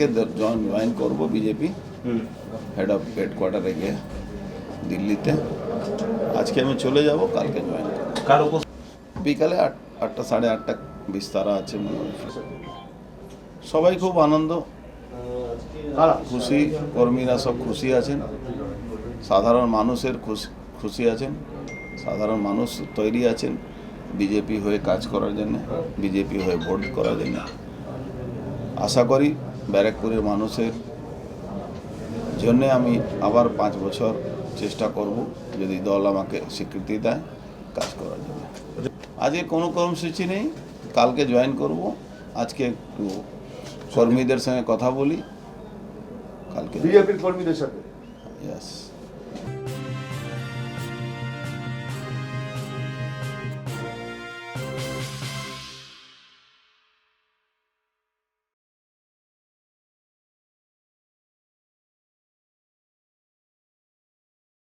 কে join করব BJP head of হেডকোয়ার্টারে গিয়ে দিল্লিতে। আজকে আমি চলে যাব কালকে জয়েন করব। কার বিকালে আট আটটা সাড়ে আটটা বিস্তারা আছে সবাই খুব আনন্দ। খুশি কর্মীরা সব খুশি আছেন। সাধারণ মানুষের খুশি খুশি আছেন। সাধারণ মানুষ তৈরি আছেন বিজেপি হয়ে কাজ করার জন্য বিজেপি হয়ে ভোট করার জন্য। আশা করি ব্যারাকপুরের মানুষের জন্য আমি আবার পাঁচ বছর চেষ্টা করব যদি দল আমাকে স্বীকৃতি দেয় কাজ করার জন্য। আজকে কোনো কর্মসূচি নেই কালকে জয়েন করব। আজকে একটু কর্মীদের সঙ্গে কথা বলি কালকে। বিজেপির কর্মীদের সাথে? ইয়াস